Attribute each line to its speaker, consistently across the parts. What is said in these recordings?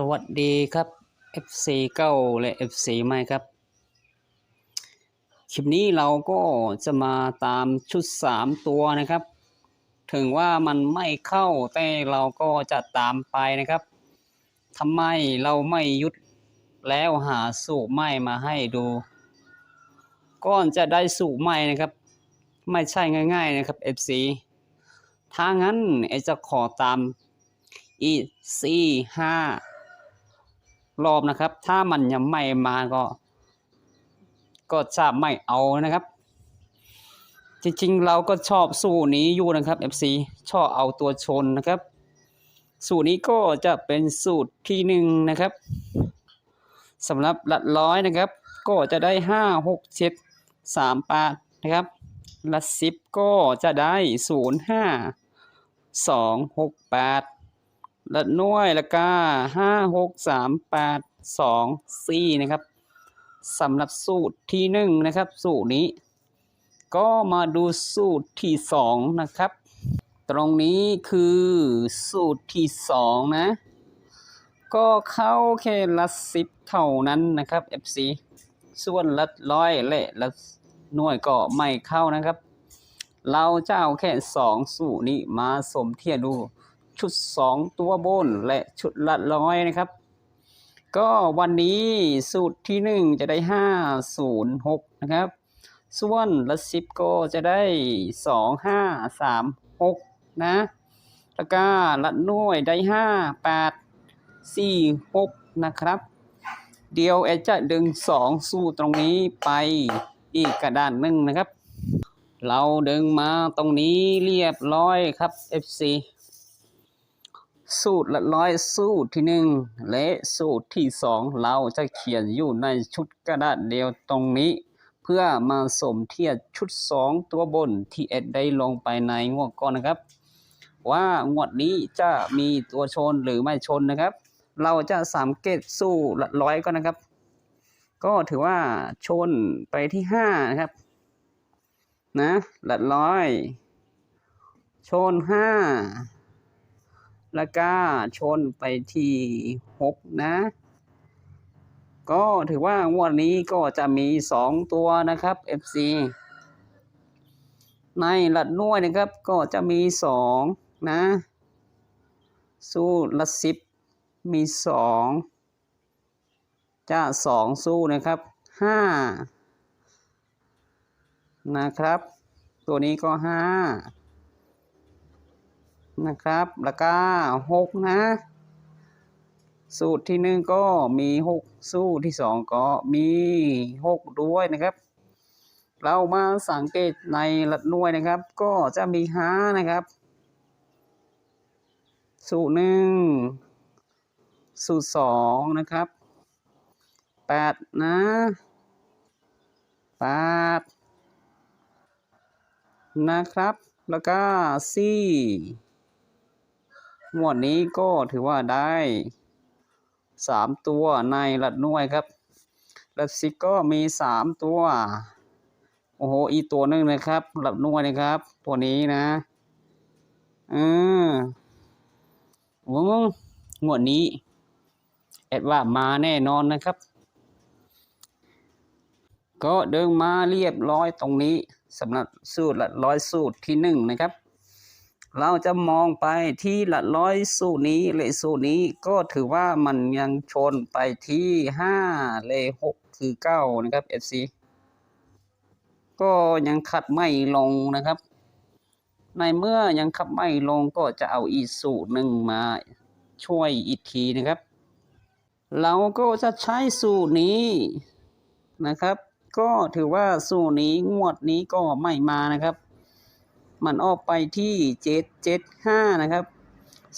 Speaker 1: สวัสดีครับ FC เก้าและ FC ใหม่ครับ คลิปนี้เราก็จะมาตามชุด 3 ตัวนะครับ ถึงว่ามันไม่เข้าแต่เราก็จะตามไปนะครับทำไมเราไม่ยุดแล้วหาสูตรใหม่มาให้ดู ก่อนจะได้สูตรใหม่นะครับ ไม่ใช่ง่าย ๆนะครับ FC ถ้างั้นไอจะขอตามอีสี่ห้า รอบนะครับ ถ้ามันยังไม่มาก็ ก็จะไม่เอานะครับ จริงๆ เราก็ชอบสูตรนี้อยู่นะครับ FC ชอบเอาตัวชนนะครับ สูตรนี้ก็จะเป็นสูตรที่หนึ่งนะครับสำหรับหลักร้อยนะครับ ก็จะได้ห้าหกเจ็ดสามแปดนะครับหลักสิบก็จะได้ศูนย์ห้าสองหกแปด ละหน่วยละกาห้าหกสามแปดสองสี่นะครับสำหรับสูตรที่หนึ่งนะครับ สูตรนี้ ก็มาดูสูตรที่สองนะครับ ตรงนี้คือสูตรที่สองนะ ก็เข้าแค่ละสิบเท่านั้นนะครับ FC ส่วนละร้อยและละหน่วยก็ไม่เข้านะครับ เราจะเอาแค่สองสูตรนี้มาสมเทียบดู ชุด 2 ตัวบนและชุดละร้อยนะครับ ก็วันนี้สูตรที่ 1 จะได้ 506 นะครับ ส่วนละ 10 ก็จะได้ 2536 นะ แล้วก็ละหน่วยได้ 5 8 4 6 นะครับ เดี๋ยวแอดจะดึง 2 สูตรตรงนี้ไปอีกกระดานหนึ่งนะครับเราดึงมาตรงนี้เรียบร้อยครับ FC สูตรละร้อยสูตรที่หนึ่งและสูตรที่สองเราจะเขียนอยู่ในชุดกระดาษเดียวตรงนี้ เพื่อมาสมเทียบชุดสองตัวบนที่เอ็ดได้ลงไปในงวดก่อนนะครับ ว่างวดนี้จะมีตัวชนหรือไม่ชนนะครับ เราจะสังเกตสู้ละร้อยก่อนนะครับ ก็ถือว่าชนไปที่ห้านะครับ นะละร้อยชนห้า แล้วก็ชนไปที่หกนะก็ถือว่างวดนี้ก็จะมีสองตัวนะครับ FC ในหลัดน่วยนะครับก็จะมีสองนะ สู้ละสิบมีสองจะสองสู้นะครับห้านะครับ ตัวนี้ก็ห้า นะครับ แล้วก็หกนะ สูตรที่หนึ่งก็มีหกสูตรที่สองก็มีหกด้วยนะครับ เรามาสังเกตในหลักหน่วยนะครับ ก็จะมีห้านะครับ สูตรหนึ่งสูตรสองนะครับแปดนะแปดนะครับ แล้วก็สี่ หมวดนี้ก็ถือว่าได้สามตัวในหลัดน่วยครับหลัดสิบก็มีสามตัวโอ้โหอีตัวหนึ่งนะครับหลัดน่วยนะครับ ตัวนี้นะอืมวงงวดนี้แอดว่ามาแน่นอนนะครับ ก็เดินมาเรียบร้อยตรงนี้สำหรับสูตรละร้อยสูตรที่หนึ่งนะครับ เราจะมองไปที่ลักร้อยสูตรนี้เลขสูตรนี้ก็ถือว่ามันยังชนไปที่ห้าเลขหกคือเก้านะครับ FC ก็ยังขัดไม่ลงนะครับ ในเมื่อยังขับไม่ลงก็จะเอาอีสูตรหนึ่งมาช่วยอีกทีนะครับ เราก็จะใช้สูตรนี้นะครับ ก็ถือว่าสูตรนี้งวดนี้ก็ไม่มานะครับ มันออกไปที่เจ็ดเจ็ดห้านะครับ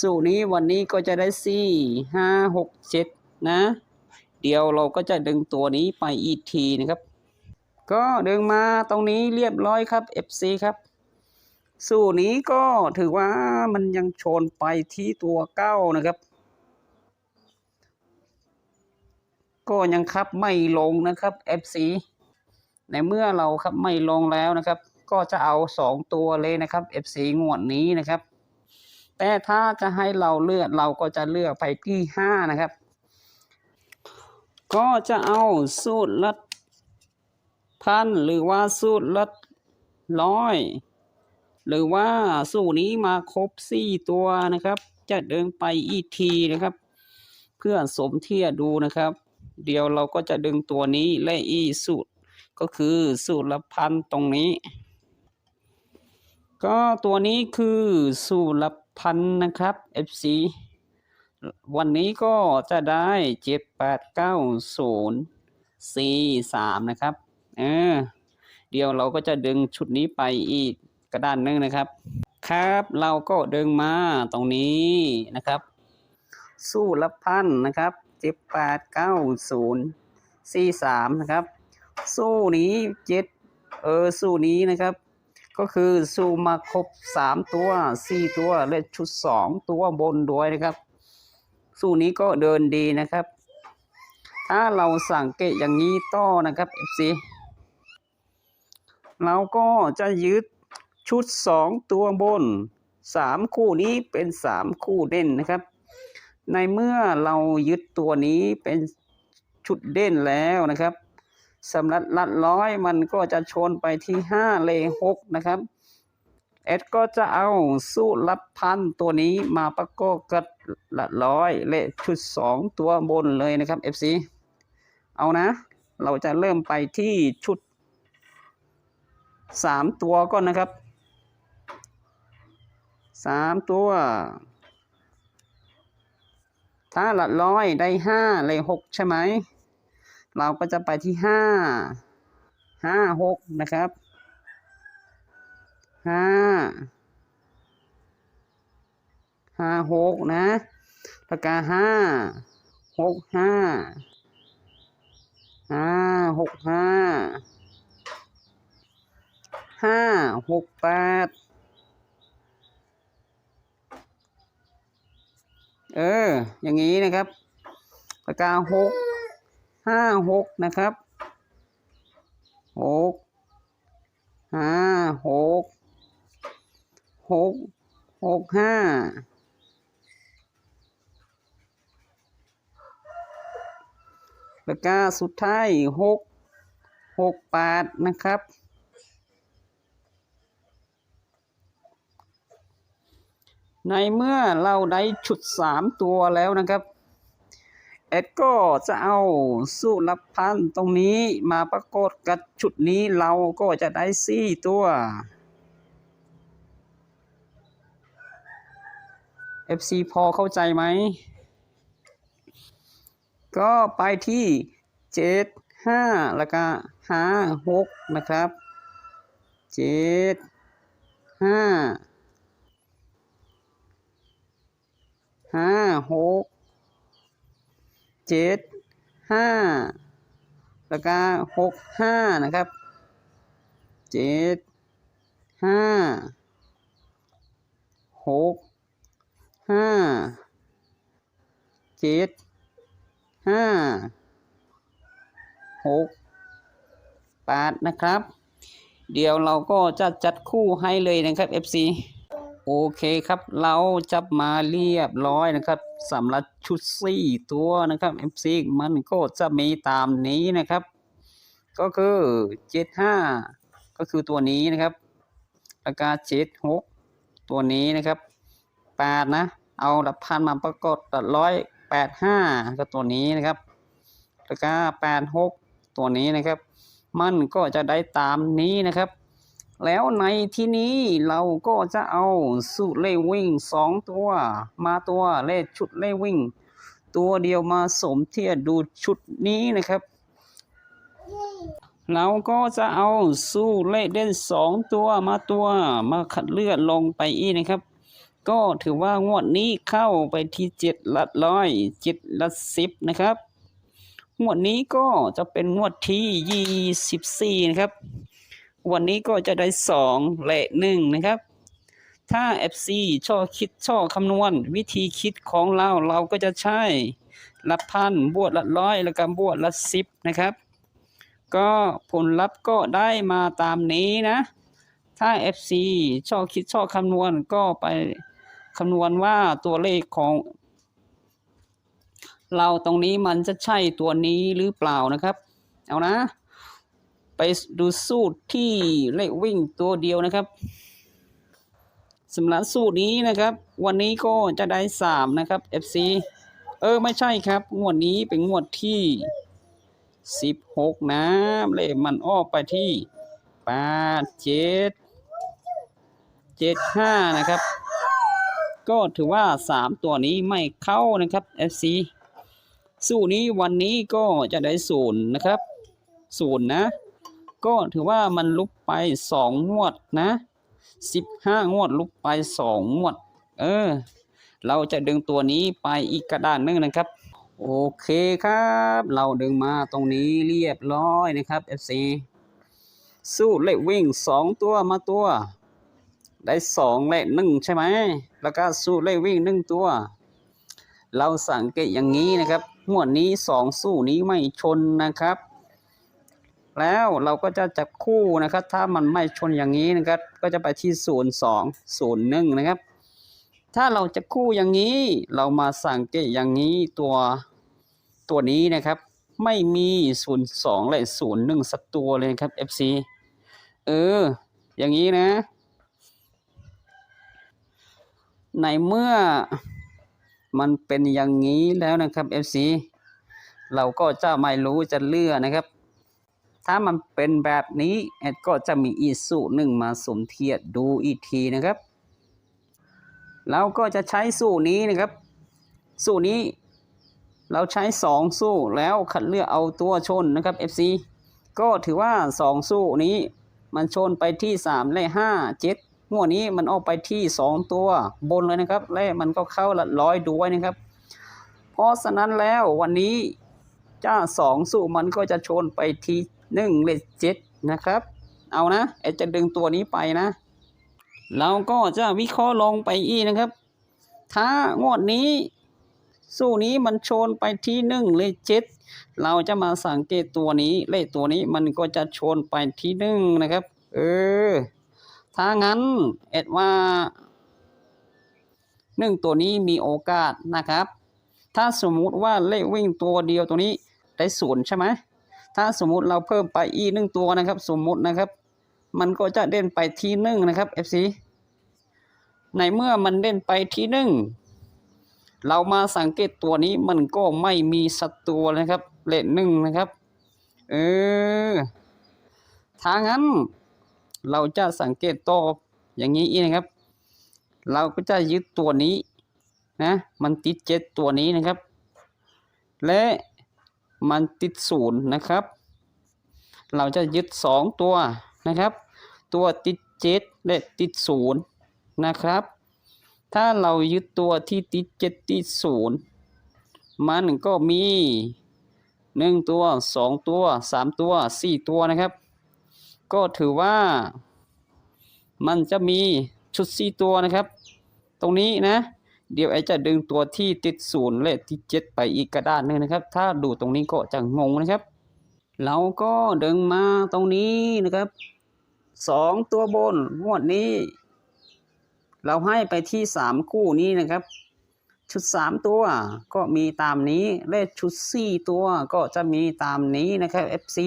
Speaker 1: สูตรนี้วันนี้ก็จะได้สี่ห้าหกเจ็ดนะ เดี๋ยวเราก็จะดึงตัวนี้ไปอีกทีนะครับ ก็ดึงมาตรงนี้เรียบร้อยครับ FC ครับสูตรนี้ก็ถือว่ามันยังชนไปที่ตัวเก้านะครับ ก็ยังขับไม่ลงนะครับ FC ในเมื่อเราขับไม่ลงแล้วนะครับ ก็จะเอาสองตัวเลยนะครับ FC งวดนี้นะครับ แต่ถ้าจะให้เราเลือกเราก็จะเลือกไปที่ห้านะครับ ก็จะเอาสูตรละพันหรือว่าสูตรละร้อย หรือว่าสูตรนี้มาครบสี่ตัวนะครับ จะเดินไปอีกทีนะครับ เพื่อสมเทียดูนะครับ เดี๋ยวเราก็จะดึงตัวนี้และอีสูตรก็คือสูตรละพันตรงนี้ ก็ตัวนี้คือสูตรละพันนะครับ FC วันนี้ก็จะได้เจ็ดแปดเก้าศูนย์สี่สามนะครับเออเดี๋ยวเราก็จะดึงชุดนี้ไปอีกกระด้านหนึงนะครับ ครับเราก็ดึงมาตรงนี้นะครับ สู้ละพันนะครับเจ็ดแปดเก้าศูนย์สี่สามนะครับ สู้นี้เจ็ดเออสู้นี้นะครับ ก็คือสู้มาครบสามตัวสี่ตัวและชุดสองตัวบนด้วยนะครับ สู้นี้ก็เดินดีนะครับ ถ้าเราสังเกตอย่างนี้ต่อนะครับ FC เราก็จะยึดชุดสองตัวบนสามคู่นี้เป็นสามคู่เด่นนะครับ ในเมื่อเรายึดตัวนี้เป็นชุดเด่นแล้วนะครับ สำหรับลัดร้อยมันก็จะชนไปที่ห้าเลหกนะครับเอ็ดก็จะเอาสู้รับพันตัวนี้มาประกอบกับลักร้อยและชุดสองตัวบนเลยนะครับ FC เอานะ เราจะเริ่มไปที่ชุดสามตัวก่อนนะครับสามตัว ถ้าลักร้อยได้ห้าเลยหกใช่ไหม เราก็จะไปที่ห้าห้าหกนะครับห้าห้าหกนะปากกาห้าหกห้าห้าหกห้าห้าหกแปดเออ อย่างนี้นะครับปากกาหก ห้าหกนะครับหกห้าหกหกหกห้าแล้วก็สุดท้ายหกหกแปดนะครับในเมื่อเราได้ชุดสามตัวแล้วนะครับ อ็ดก็จะเอาสูตรลับพันตรงนี้มาประกอบกับชุดนี้เราก็จะได้สี่ตัว FC พอเข้าใจไหม ก็ไปที่เจ็ดห้าแล้วก็ห้าหกนะครับเจ็ดห้าห้าหก เจ็ดห้าแล้วก็หกห้านะครับเจ็ดห้าหกห้าเจ็ดห้าหกแปดนะครับ เดี๋ยวเราก็จะจัดคู่ให้เลยนะครับ FC โอเคครับ เราจับมาเรียบร้อยนะครับสำหรับชุดสี่ตัวนะครับ FC มันก็จะมีตามนี้นะครับ ก็คือเจ็ดห้าก็คือตัวนี้นะครับแล้วก็เจ็ดหกตัวนี้นะครับแปดนะ เอาดับพันมาประกอบตัดร้อยแปดห้าก็ตัวนี้นะครับแล้วก็แปดหกตัวนี้นะครับ มันก็จะได้ตามนี้นะครับ แล้วในที่นี้เราก็จะเอาสูตรเล่วิ่งสองตัว มาตัวเลขชุดเล่วิ่ง ตัวเดียวมาสมเทียบดูชุดนี้นะครับ เราก็จะเอาสู้เลขเด่นสองตัวมาตัวมาคัดเลือดลงไปอีกนะครับ ก็ถือว่างวดนี้เข้าไปที่เจ็ดละร้อยเจ็ดละสิบนะครับ งวดนี้ก็จะเป็นงวดที่ยี่สิบสี่นะครับ วันนี้ก็จะได้สองและหนึ่งนะครับ ถ้า FC ชอบคิดชอบคำนวณ วิธีคิดของเราเราก็จะใช้ละพันบวกละร้อยแล้วก็บวกละสิบนะครับ ก็ผลลัพธ์ก็ได้มาตามนี้นะ ถ้า FC ชอบคิดชอบคำนวณก็ไปคำนวณว่าตัวเลขของ เราตรงนี้มันจะใช่ตัวนี้หรือเปล่านะครับ เอานะ ไปดูสูตรที่เลขวิ่งตัวเดียวนะครับสำหรับสูตรนี้นะครับ วันนี้ก็จะได้สามนะครับ FC เออไม่ใช่ครับ งวดนี้เป็นงวดที่สิบหกนะเลขมันออกไปที่แปดเจ็ดเจ็ดห้านะครับ ก็ถือว่าสามตัวนี้ไม่เข้านะครับ FC สู้นี้วันนี้ก็จะได้ศูนย์นะครับศูนย์นะ ก็ถือว่ามันลุกไปสองงวดนะสิบห้างวดลุกไปสองงวด เออ เราจะดึงตัวนี้ไปอีกกระดานหนึงนะครับ โอเคครับ เราดึงมาตรงนี้เรียบร้อยนะครับ FC สู้เลขวิ่งสองตัวมาตัว ได้สองเลขหนึ่งใช่ไหม แล้วก็สู้เลขวิ่งหนึ่งตัว เราสังเกตอย่างนี้นะครับงวดนี้สองสู้นี้ไม่ชนนะครับ แล้วเราก็จะจับคู่นะครับ ถ้ามันไม่ชนอย่างนี้นะครับ ก็จะไปที่ศูนย์สองศูนย์หนึ่งนะครับ ถ้าเราจะคู่อย่างนี้เรามาสังเกตอย่างนี้ตัวตัวนี้นะครับ ไม่มีศูนย์สองและศูนย์หนึ่งสักตัวเลยครับ FC เออ อย่างนี้นะ ในเมื่อมันเป็นอย่างนี้แล้วนะครับ FC เราก็จะไม่รู้จะเลือกนะครับ ถ้ามันเป็นแบบนี้แอดก็จะมีอีสูตรหนึ่งมาสมเทียบดูอีกทีนะครับเราก็จะใช้สูตรนี้นะครับ สูตรนี้เราใช้สองสู้แล้วคัดเลือกเอาตัวชนนะครับ FC ก็ถือว่าสองสู้นี้มันชนไปที่สามและห้าเจ็ดงวดนี้มันออกไปที่สองตัวบนเลยนะครับ และมันก็เข้าละร้อยด้วยนะครับ เพราะฉะนั้นแล้ววันนี้จ้าสองสู้มันก็จะชนไปที่ หนึ่งเลขเจ็ดนะครับ เอานะไอจะดึงตัวนี้ไปนะ เราก็จะวิเคราะห์ลงไปอีกนะครับ ถ้างวดนี้ สู้นี้มันชนไปที่หนึ่งเลขเจ็ดเราจะมาสังเกตตัวนี้ เลขตัวนี้มันก็จะชนไปที่หนึ่งนะครับ เออ ถ้างั้นเอ็ดว่าหนึ่งตัวนี้มีโอกาสนะครับ ถ้าสมมุติว่าเลขวิ่งตัวเดียวตัวนี้ได้ศูนย์ใช่ไหม ถ้าสมมุติเราเพิ่มไปอีกหนึ่งตัวนะครับ สมมุตินะครับ มันก็จะเด่นไปทีหนึ่งนะครับ FC ในเมื่อมันเด่นไปทีหนึ่งเรามาสังเกตตัวนี้มันก็ไม่มีสัตว์ตัวนะครับ เลขหนึ่งนะครับ เออถ้างั้น เราจะสังเกตต่ออย่างนี้อีกนะครับ เราก็จะยึดตัวนี้นะ มันติดเจ็ดตัวนี้นะครับ และ มันติดศูนย์นะครับ เราจะยึดสองตัวนะครับ ตัวติดเจ็ดและติดศูนย์นะครับ ถ้าเรายึดตัวที่ติดเจ็ดติดศูนย์มันก็มีหนึ่งตัวสองตัวสามตัวสี่ตัวนะครับ ก็ถือว่ามันจะมีชุดสี่ตัวนะครับ ตรงนี้นะ เดี๋ยวไอจะดึงตัวที่ติดศูนย์และที่เจ็ดไปอีกกระดานหนึ่งนะครับ ถ้าดูตรงนี้ก็จะงงนะครับ เราก็ดึงมาตรงนี้นะครับสองตัวบนงวดนี้ เราให้ไปที่สามคู่นี้นะครับ ชุดสามตัวก็มีตามนี้และชุดสี่ตัวก็จะมีตามนี้นะครับ FC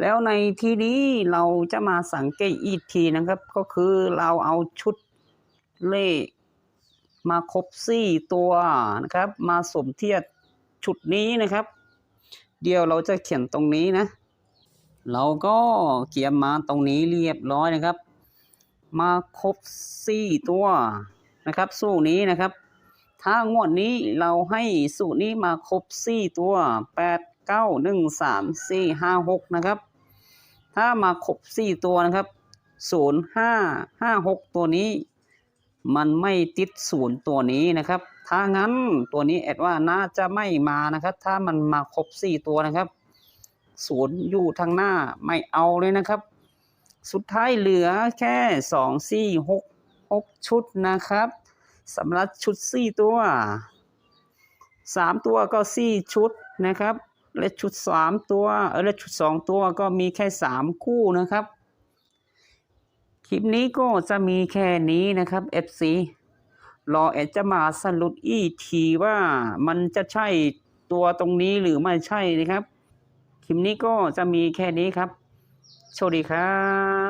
Speaker 1: แล้วในที่นี้เราจะมาสังเกตอีกทีนะครับ ก็คือเราเอาชุดเลข มาครบสี่ตัวนะครับ มาสมเทียบชุดนี้นะครับ เดี๋ยวเราจะเขียนตรงนี้นะ เราก็เขียนมาตรงนี้เรียบร้อยนะครับ มาครบสี่ตัวนะครับ สู้นี้นะครับ ถ้างวดนี้เราให้สูตรนี้มาครบสี่ตัวแปดเก้าหนึ่งสามสี่ห้าหกนะครับ ถ้ามาครบสี่ตัวนะครับศูนย์ห้าห้าหกตัวนี้ มันไม่ติดศูนย์ตัวนี้นะครับ ถ้างั้นตัวนี้แอดว่าน่าจะไม่มานะครับ ถ้ามันมาครบสี่ตัวนะครับศูนย์อยู่ทางหน้าไม่เอาเลยนะครับ สุดท้ายเหลือแค่สองสี่หกชุดนะครับสำหรับชุดสี่ตัวสามตัวก็สี่ชุดนะครับ และชุดสามตัวและชุดสองตัวก็มีแค่สามคู่นะครับ คลิปนี้ก็จะมีแค่นี้นะครับ FC รอแอดจะมาสรุปอีทีว่ามันจะใช่ตัวตรงนี้หรือไม่ใช่นะครับ คลิปนี้ก็จะมีแค่นี้ครับโชคดีครับ